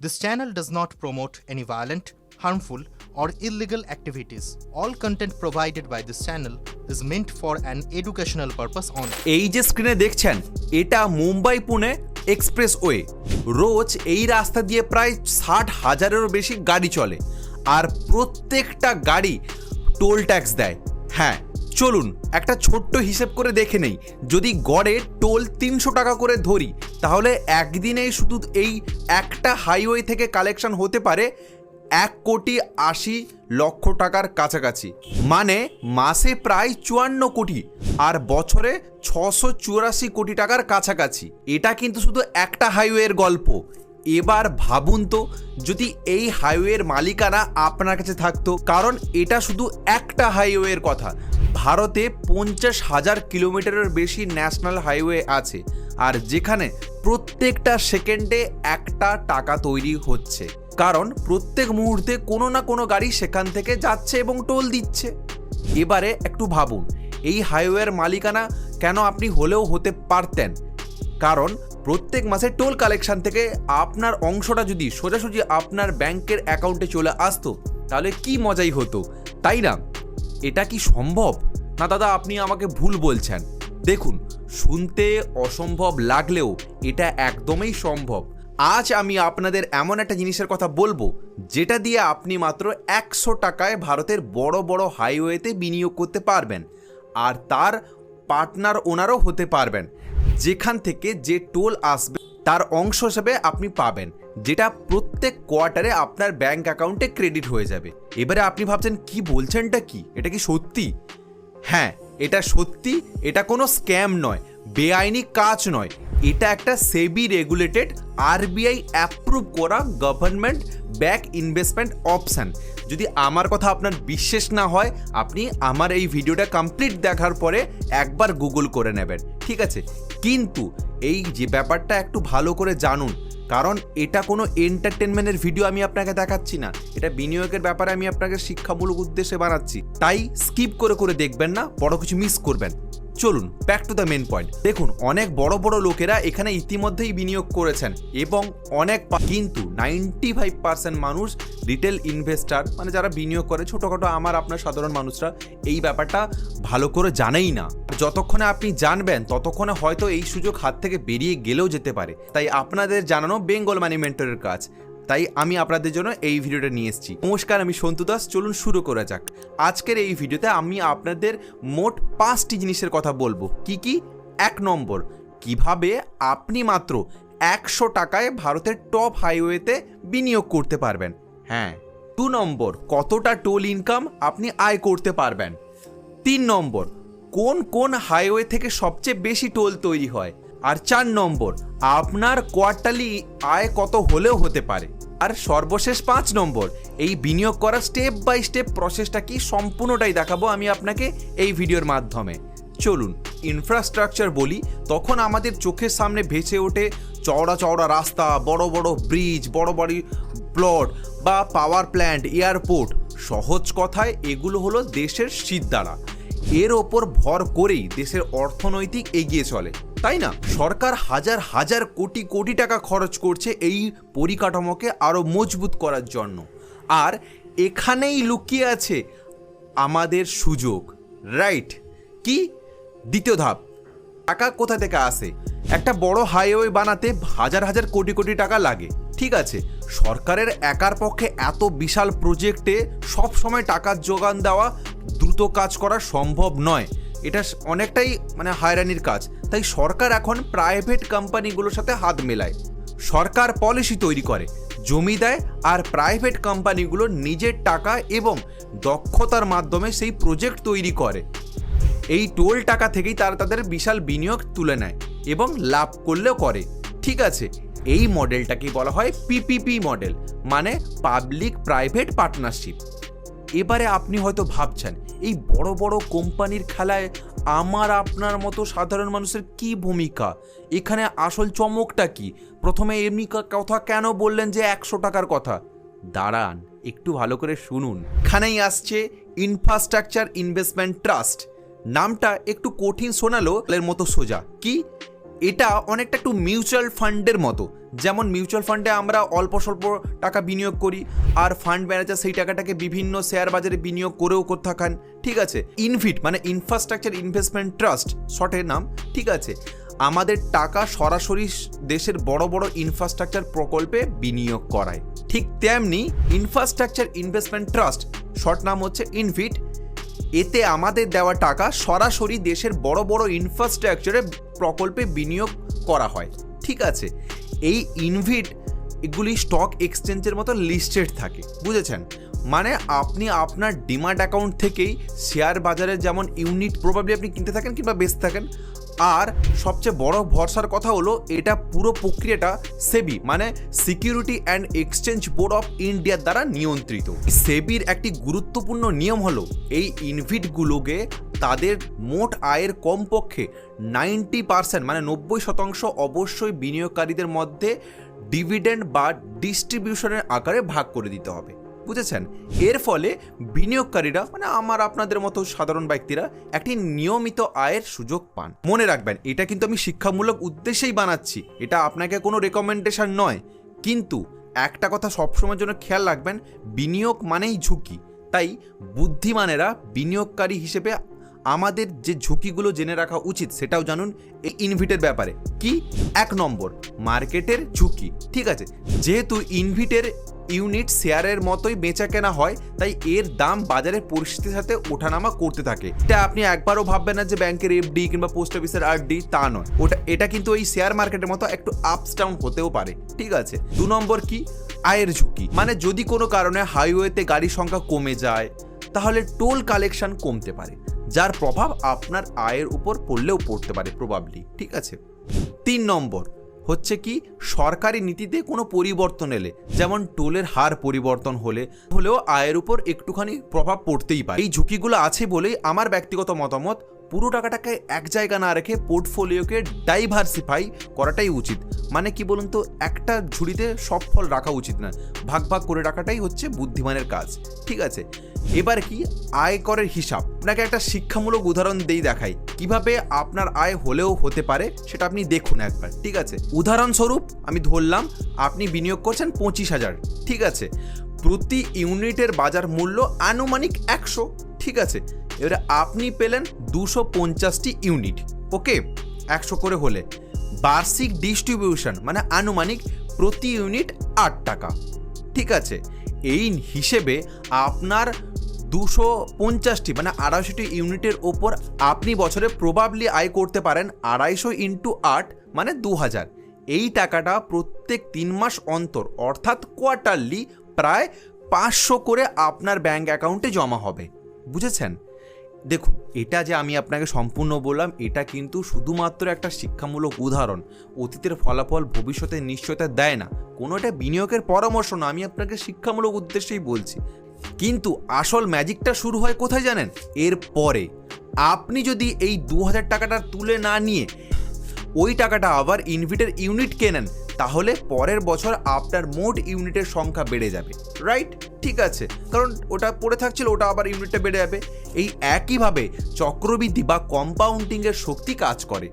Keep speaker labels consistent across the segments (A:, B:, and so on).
A: This channel does not promote any violent, harmful, or illegal activities. All content provided by this channel is meant for an educational purpose only.
B: এই যে স্ক্রিনে দেখছেন এটা Mumbai Pune expressway রোজ এই রাস্তা দিয়ে প্রায় ষাট হাজারেরও বেশি গাড়ি চলে আর প্রত্যেকটা গাড়ি টোল ট্যাক্স দেয় হ্যাঁ চলুন, একটা ছোট্ট হিসেব করে দেখে নেই। যদি গড়ে টোল তিনশো টাকা করে ধরি, তাহলে একদিনেই শুধু এই একটা হাইওয়ে থেকে কালেকশন হতে পারে এক কোটি আশি লক্ষ টাকার কাছাকাছি। মানে মাসে প্রায় চুয়ান্ন কোটি আর বছরে ছশো চুরাশি কোটি টাকার কাছাকাছি। এটা কিন্তু শুধু একটা হাইওয়ের গল্প। এবার ভাবুন তো, যদি এই হাইওয়ের মালিকানা আপনার কাছে থাকতো, কারণ এটা শুধু একটা হাইওয়ের কথা। ভারতে পঞ্চাশ হাজার কিলোমিটারের বেশি ন্যাশনাল হাইওয়ে আছে, আর যেখানে প্রত্যেকটা সেকেন্ডে একটা টাকা তৈরি হচ্ছে। কারণ প্রত্যেক মুহূর্তে কোনো না কোনো গাড়ি সেখান থেকে যাচ্ছে এবং টোল দিচ্ছে। এবারে একটু ভাবুন, এই হাইওয়ের মালিকানা কেন আপনি হলেও হতে পারতেন? কারণ প্রত্যেক মাসে টোল কালেকশন থেকে আপনার অংশটা যদি সোজাসুজি আপনার ব্যাংকের অ্যাকাউন্টে চলে আসতো, তাহলে কি মজাই হতো, তাই না? এটা কি সম্ভব? না দাদা, আপনি আমাকে ভুল বলছেন। দেখুন, শুনতে অসম্ভব লাগলেও এটা একদমই সম্ভব। আজ আমি আপনাদের এমন একটা জিনিসের কথা বলব, যেটা দিয়ে আপনি মাত্র একশো টাকায় ভারতের বড় বড় হাইওয়েতে বিনিয়োগ করতে পারবেন, আর তার পার্টনার ওনারও হতে পারবেন, যেখান থেকে যে টোল আসবে তার অংশ হিসেবে আপনি পাবেন, যেটা প্রত্যেক কোয়ার্টারে আপনার ব্যাংক অ্যাকাউন্টে ক্রেডিট হয়ে যাবে। এবারে আপনি ভাবছেন, কি বলছেনটা কি? এটা কি সত্যি? হ্যাঁ এটা সত্যি, এটা কোনো স্ক্যাম নয়, বেআইনি কাজ নয়। এটা একটা সেবি রেগুলেটেড আরবিআই অ্যাপ্রুভ করা গভর্নমেন্ট ব্যাক ইনভেস্টমেন্ট অপশান। যদি আমার কথা আপনার বিশ্বাস না হয়, আপনি আমার এই ভিডিওটা কমপ্লিট দেখার পরে একবার গুগল করে নেবেন, ঠিক আছে? কিন্তু এই যে ব্যাপারটা একটু ভালো করে জানুন, কারণ এটা কোনো এন্টারটেনমেন্টের ভিডিও আমি আপনাকে দেখাচ্ছি না। এটা বিনিয়োগের ব্যাপারে আমি আপনাকে শিক্ষামূলক উদ্দেশ্যে বানাচ্ছি। তাই স্কিপ করে করে দেখবেন না, বড় কিছু মিস করবেন। চলুন back to the main point দেখুন, অনেক বড় বড় লোকেরা এখানে ইতিমধ্যেই বিনিয়োগ করেছেন এবং অনেক কিন্তু নাইনটি ফাইভ পার্সেন্ট মানুষ রিটেল ইনভেস্টার মানে যারা বিনিয়োগ করে, ছোটোখাটো আমার, আপনার সাধারণ মানুষরা, এই ব্যাপারটা ভালো করে জানেই না। যতক্ষণে আপনি জানবেন, ততক্ষণে হয়তো এই সুযোগ হাত থেকে বেরিয়ে গেলেও যেতে পারে। তাই আপনাদের জানানো বেঙ্গল মানি মেন্টরের কাজ। তাই আমি আপনাদের জন্য এই ভিডিওটা নিয়ে এসেছি। নমস্কার, আমি সন্তু দাস। চলুন শুরু করা যাক। আজকের এই ভিডিওতে আমি আপনাদের মোট পাঁচটি জিনিসের কথা বলব। কি কি? এক নম্বর, কীভাবে আপনি মাত্র একশো টাকায় ভারতের টপ হাইওয়েতে বিনিয়োগ করতে পারবেন? হ্যাঁ দু নম্বর, কতটা টোল ইনকাম আপনি আয় করতে পারবেন? তিন নম্বর, কোন কোন হাইওয়ে থেকে সবচেয়ে বেশি টোল তৈরি হয়? আর চার নম্বর, আপনার কোয়ার্টারলি আয় কত হলেও হতে পারে। আর সর্বশেষ পাঁচ নম্বর, এই বিনিয়োগ করার স্টেপ বাই স্টেপ প্রসেসটা কি সম্পূর্ণটাই দেখাবো আমি আপনাকে এই ভিডিওর মাধ্যমে। চলুন ইনফ্রাস্ট্রাকচার বলি, তখন আমাদের চোখের সামনে ভেসে ওঠে চওড়া চওড়া রাস্তা, বড় বড় ব্রিজ বড় বড় প্লট বা পাওয়ার প্ল্যান্ট এয়ারপোর্ট সহজ কথায় এগুলো হলো দেশের সিদ্ধারা এর ওপর ভর করেই দেশের অর্থনৈতিক এগিয়ে চলে। তাই না? সরকার হাজার হাজার কোটি কোটি টাকা খরচ করছে এই পরিকাঠামোকে আরও মজবুত করার জন্য। আর এখানেই লুকিয়ে আছে আমাদের সুযোগ। রাইট কি? দ্বিতীয় ধাপ। টাকা কোথা থেকে আসে? একটা বড় হাইওয়ে বানাতে হাজার হাজার কোটি কোটি টাকা লাগে। ঠিক আছে? সরকারের একার পক্ষে এত বিশাল প্রজেক্টে সব সময় টাকার যোগান দেওয়া দ্রুত কাজ করা সম্ভব নয়। এটা অনেকটাই মানে হয়রানির কাজ। তাই সরকার এখন প্রাইভেট কোম্পানিগুলোর সাথে হাত মেলায়। সরকার পলিসি তৈরি করে, জমি দেয় আর প্রাইভেট কোম্পানিগুলো নিজের টাকা এবং দক্ষতার মাধ্যমে সেই প্রজেক্ট তৈরি করে। এই টোল টাকা থেকেই তারা তাদের বিশাল বিনিয়োগ তুলে নেয় এবং লাভ করলেও করে। ঠিক আছে, এই মডেলটাকে বলা হয়? পিপিপি মডেল মানে পাবলিক প্রাইভেট পার্টনারশিপ এবারে আপনি হয়তো ভাবছেন এই বড় বড় কোম্পানির খেলায় আমার আপনার মতো সাধারণ মানুষের কি ভূমিকা? এখানে আসল চমকটা কি? প্রথমে এমনি কথা কেন বললেন যে একশো টাকার কথা? দাঁড়ান, একটু ভালো করে শুনুন। এখানেই আসছে ইনফ্রাস্ট্রাকচার ইনভেস্টমেন্ট ট্রাস্ট নামটা একটু কঠিন শোনালো, এর মতো সোজা। কি? এটা অনেকটা একটু মিউচুয়াল ফান্ডের মতো। যেমন মিউচুয়াল ফান্ডে আমরা অল্প স্বল্প টাকা বিনিয়োগ করি, আর ফান্ড ম্যানেজার সেই টাকাটাকে বিভিন্ন শেয়ার বাজারে বিনিয়োগ করেও করে থাকেন ঠিক আছে? ইনফিট মানে ইনফ্রাস্ট্রাকচার ইনভেস্টমেন্ট ট্রাস্ট শর্টের নাম, ঠিক আছে? আমাদের টাকা সরাসরি দেশের বড় বড় ইনফ্রাস্ট্রাকচার প্রকল্পে বিনিয়োগ করায়। ঠিক তেমনি ইনফ্রাস্ট্রাকচার ইনভেস্টমেন্ট ট্রাস্ট শর্ট নাম হচ্ছে ইনফিট এতে আমাদের দেওয়া টাকা সরাসরি দেশের বড় বড় ইনফ্রাস্ট্রাকচারে প্রকল্পে বিনিয়োগ করা হয়। ঠিক আছে? এই ইনভিট এগুলি স্টক এক্সচেঞ্জের মতো লিস্টেড থাকে। বুঝেছেন? মানে আপনি আপনার ডিমার্ট অ্যাকাউন্ট থেকেই শেয়ার বাজারে যেমন ইউনিট প্রবাবলি আপনি কিনতে থাকেন কিংবা বেচতে থাকেন আর সবচেয়ে বড় ভরসার কথা হলো এটা পুরো প্রক্রিয়াটা সেবি মানে security and exchange board of ইন্ডিয়ার দ্বারা নিয়ন্ত্রিত। সেবির একটি গুরুত্বপূর্ণ নিয়ম হলো এই ইনভিটগুলোকে তাদের মোট আয়ের কমপক্ষে নাইনটি পার্সেন্ট মানে নব্বই শতাংশ অবশ্যই বিনিয়োগকারীদের মধ্যে ডিভিডেন্ড বা ডিস্ট্রিবিউশনের আকারে ভাগ করে দিতে হবে। বুঝেছেন? এর ফলে বিনিয়োগকারীরা মানে আমার আপনাদের মতো সাধারণ ব্যক্তিরা, একটি নিয়মিত আয়ের সুযোগ পান। মনে রাখবেন, এটা কিন্তু আমি শিক্ষামূলক উদ্দেশ্যেই বানাচ্ছি। এটা আপনাকে কোনো রেকমেন্ডেশন নয়। কিন্তু একটা কথা সবসময়ের জন্য খেয়াল রাখবেন, বিনিয়োগ মানেই ঝুঁকি। তাই বুদ্ধিমানেরা বিনিয়োগকারী হিসেবে আমাদের যে ঝুঁকিগুলো জেনে রাখা উচিত, সেটাও জানুন এই ইনভিটের ব্যাপারে। কি? এক নম্বর, মার্কেটের ঝুঁকি। ঠিক আছে? যেহেতু ইনভিটের ইউনিট শেয়ারের মতোই বেচা কেনা হয়, তাই এর দাম বাজারের পরিস্থিতির সাথে ওঠানামা করতে থাকে। এটা আপনি একবারও ভাববেন না যে ব্যাংকের এফডি কিংবা পোস্ট অফিসের আরডি তা নয়। ওটা, এটা কিন্তু এই শেয়ার মার্কেটের মতো একটু আপস ডাউন হতেও পারে। ঠিক আছে? দু নম্বর কি? আয়ের ঝুঁকি। মানে যদি কোনো কারণে হাইওয়েতে গাড়ির সংখ্যা কমে যায়, তাহলে টোল কালেকশন কমতে পারে, যার প্রভাব আপনার আয়ের উপর পড়লেও পড়তে পারে প্রবাবলি ঠিক আছে? তিন নম্বর। হচ্ছে কি, সরকারি নীতিতে কোনো পরিবর্তন এলে, যেমন টোলের হার পরিবর্তন হলে, হলেও আয়ের উপর একটুখানি প্রভাব পড়তেই পারে। এই ঝুঁকিগুলো আছে বলেই আমার ব্যক্তিগত মতামত, পুরো টাকাটাকে এক জায়গা না রেখে পোর্টফোলিওকে ডাইভার্সিফাই করাটাই উচিত। মানে কি বলুন তো, একটা ঝুড়িতে সব ফল রাখা উচিত না, ভাগ ভাগ করে রাখাটাই হচ্ছে বুদ্ধিমানের কাজ। ঠিক আছে? এবার কি, আয়করের হিসাব আপনাকে একটা শিক্ষামূলক উদাহরণ দেই দেখাই। কীভাবে আপনার আয় হলেও হতে পারে সেটা আপনি দেখুন একবার, ঠিক আছে? উদাহরণস্বরূপ, আমি ধরলাম আপনি বিনিয়োগ করছেন পঁচিশ হাজার, ঠিক আছে? প্রতি ইউনিটের বাজার মূল্য আনুমানিক একশো, ঠিক আছে? এবারে আপনি পেলেন দুশো পঞ্চাশটি ইউনিট, ওকে? একশো করে হলে। বার্ষিক ডিস্ট্রিবিউশন মানে আনুমানিক প্রতি ইউনিট আট টাকা, ঠিক আছে? এই হিসেবে আপনার দুশো পঞ্চাশটি মানে আড়াইশোটি ইউনিটের ওপর আপনি বছরে প্রবাবলি আয় করতে পারেন আড়াইশো ইন্টু আট মানে দু হাজার এই টাকাটা প্রত্যেক তিন মাস অন্তর, অর্থাৎ কোয়ার্টারলি প্রায় পাঁচশো করে আপনার ব্যাঙ্ক অ্যাকাউন্টে জমা হবে। বুঝেছেন? দেখুন, এটা যে আমি আপনাকে সম্পূর্ণ বললাম, এটা কিন্তু শুধুমাত্র একটা শিক্ষামূলক উদাহরণ। অতীতের ফলাফল ভবিষ্যতে নিশ্চয়তা দেয় না। কোনো একটা বিনিয়োগের পরামর্শ না, আমি আপনাকে শিক্ষামূলক উদ্দেশ্যেই বলছি। কিন্তু আসল ম্যাজিকটা শুরু হয় কোথায় জানেন? এর পরে। আপনি যদি এই দু হাজার টাকাটা তুলে না নিয়ে ওই টাকাটা আবার ইনভিটের ইউনিট কেনেন, তাহলে পরের বছর আপনার মোট ইউনিটের সংখ্যা বেড়ে যাবে। রাইট? ঠিক আছে। কারণ ওটা পড়ে থাকছিল, ওটা আবার ইউনিটটা বেড়ে যাবে। এই একইভাবে চক্রবৃদ্ধি বা কম্পাউন্ডিংয়ের শক্তি কাজ করে।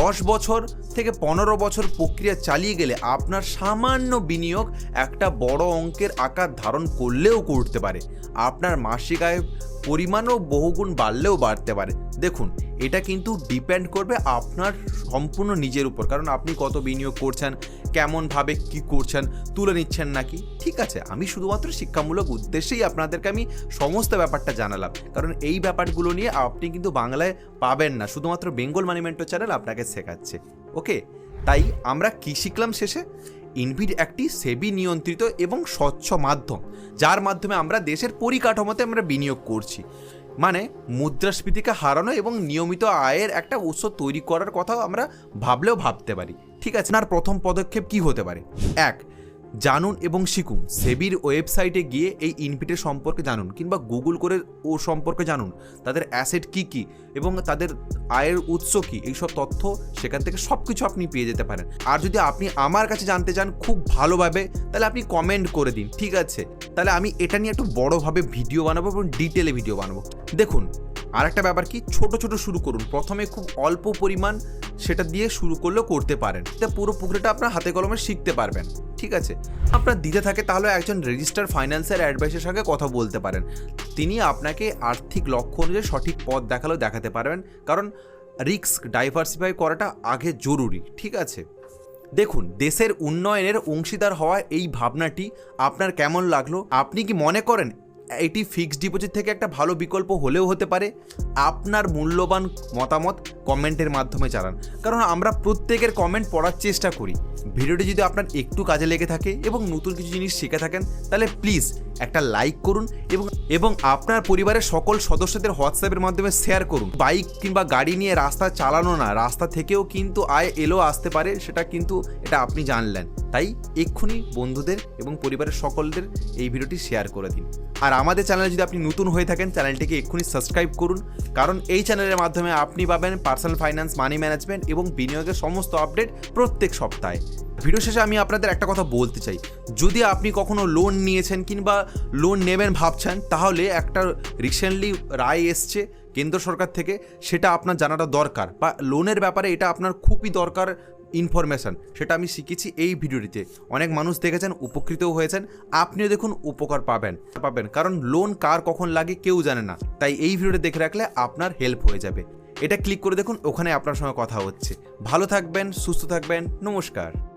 B: দশ বছর থেকে পনেরো বছর প্রক্রিয়া চালিয়ে গেলে আপনার সামান্য বিনিয়োগ একটা বড় অঙ্কের আকার ধারণ করলেও করতে পারে। আপনার মাসিক আয় পরিমাণও বহুগুণ বাড়লেও বাড়তে পারে। দেখুন, এটা কিন্তু ডিপেন্ড করবে আপনার সম্পূর্ণ নিজের উপর। কারণ আপনি কত বিনিয়োগ করছেন, কেমনভাবে কি করছেন, তুলে নিচ্ছেন নাকি? ঠিক আছে, আমি শুধুমাত্র শিক্ষামূলক উদ্দেশ্যেই আপনাদেরকে আমি সমস্ত ব্যাপারটা জানালাম। কারণ এই ব্যাপারগুলো নিয়ে আপনি কিন্তু বাংলায় পাবেন না, শুধুমাত্র বেঙ্গল মানিমেন্টো চ্যানেল আপনাকে শেখাচ্ছে। ওকে, তাই আমরা কি শিখলাম শেষে? ইনভিড একটি সেবি নিয়ন্ত্রিত এবং স্বচ্ছ মাধ্যম, যার মাধ্যমে আমরা দেশের পরিকাঠামোতে আমরা বিনিয়োগ করছি। মানে মুদ্রাস্ফীতিকে হারানো এবং নিয়মিত আয়ের একটা উৎস তৈরি করার কথা আমরা ভাবলেও ভাবতে পারি। ঠিক আছে? না প্রথম পদক্ষেপ কি হতে পারে? এক জানুন এবং শিখুন। সেবির ওয়েবসাইটে গিয়ে এই ইনভিটের সম্পর্কে জানুন কিংবা গুগল করে ও সম্পর্কে জানুন। তাদের অ্যাসেট কি কি এবং তাদের আয়ের উৎস কি? এইসব তথ্য সেখান থেকে সব কিছু আপনি পেয়ে যেতে পারেন। আর যদি আপনি আমার কাছে জানতে চান খুব ভালোভাবে, তাহলে আপনি কমেন্ট করে দিন, ঠিক আছে? তাহলে আমি এটা নিয়ে একটু বড়োভাবে ভিডিও বানাবো এবং ডিটেলে ভিডিও বানাবো। দেখুন আর একটা ব্যাপার কি, ছোট ছোট শুরু করুন। প্রথমে খুব অল্প পরিমাণ সেটা দিয়ে শুরু করলেও করতে পারেন। এটা পুরো পুকুরটা আপনার হাতে কলমে শিখতে পারবেন, ঠিক আছে? আপনার দিতে থাকে তাহলে একজন রেজিস্টার ফাইন্যান্সিয়াল অ্যাডভাইসের সঙ্গে কথা বলতে পারেন। তিনি আপনাকে আর্থিক লক্ষ্য অনুযায়ী সঠিক পথ দেখালেও দেখাতে পারবেন, কারণ রিস্ক ডাইভার্সিফাই করাটা আগে জরুরি, ঠিক আছে? দেখুন, দেশের উন্নয়নের অংশীদার হওয়া এই ভাবনাটি আপনার কেমন লাগল? আপনি কি মনে করেন এটি ফিক্সড ডিপোজিট থেকে একটা ভালো বিকল্প হলেও হতে পারে। আপনার মূল্যবান মতামত কমেন্টের মাধ্যমে জানান। কারণ আমরা প্রত্যেকের কমেন্ট পড়ার চেষ্টা করি। ভিডিওটি যদি আপনার একটু কাজে লেগে থাকে এবং নতুন কিছু জিনিস শিখে থাকেন, তাহলে প্লিজ একটা লাইক করুন এবং এবং আপনার পরিবারের সকল সদস্যদের হোয়াটসঅ্যাপের মাধ্যমে শেয়ার করুন। বাইক কিংবা গাড়ি নিয়ে রাস্তা চালানো না, রাস্তা থেকেও কিন্তু আয় এলো আসতে পারে, সেটা কিন্তু এটা আপনি জানলেন। তাই এক্ষুনি বন্ধুদের এবং পরিবারের সকলদের এই ভিডিওটি শেয়ার করে দিন। আর আমাদের চ্যানেলে যদি আপনি নতুন হয়ে থাকেন চ্যানেলটিকে এক্ষুনি সাবস্ক্রাইব করুন। কারণ এই চ্যানেলের মাধ্যমে আপনি পাবেন পার্সোনাল ফাইন্যান্স মানি ম্যানেজমেন্ট এবং বিনিয়োগের সমস্ত আপডেট প্রত্যেক সপ্তাহে। ভিডিও শেষে আমি আপনাদের একটা কথা বলতে চাই। যদি আপনি কখনো লোন নিয়েছেন কিংবা লোন নেবেন ভাবছেন, তাহলে একটা রিসেন্টলি রায় এসছে কেন্দ্র সরকার থেকে। সেটা আপনার জানাটা দরকার বা লোনের ব্যাপারে এটা আপনার খুবই দরকার ইনফরমেশান সেটা আমি শিখেছি এই ভিডিওটিতে। অনেক মানুষ দেখেছেন, উপকৃতও হয়েছেন। আপনিও দেখুন, উপকার পাবেন। পাবেন, কারণ লোন কার কখন লাগে কেউ জানে না। তাই এই ভিডিওটা দেখে রাখলে আপনার হেল্প হয়ে যাবে। এটা ক্লিক করে দেখুন, ওখানে আপনার সঙ্গে কথা হচ্ছে। ভালো থাকবেন, সুস্থ থাকবেন, নমস্কার।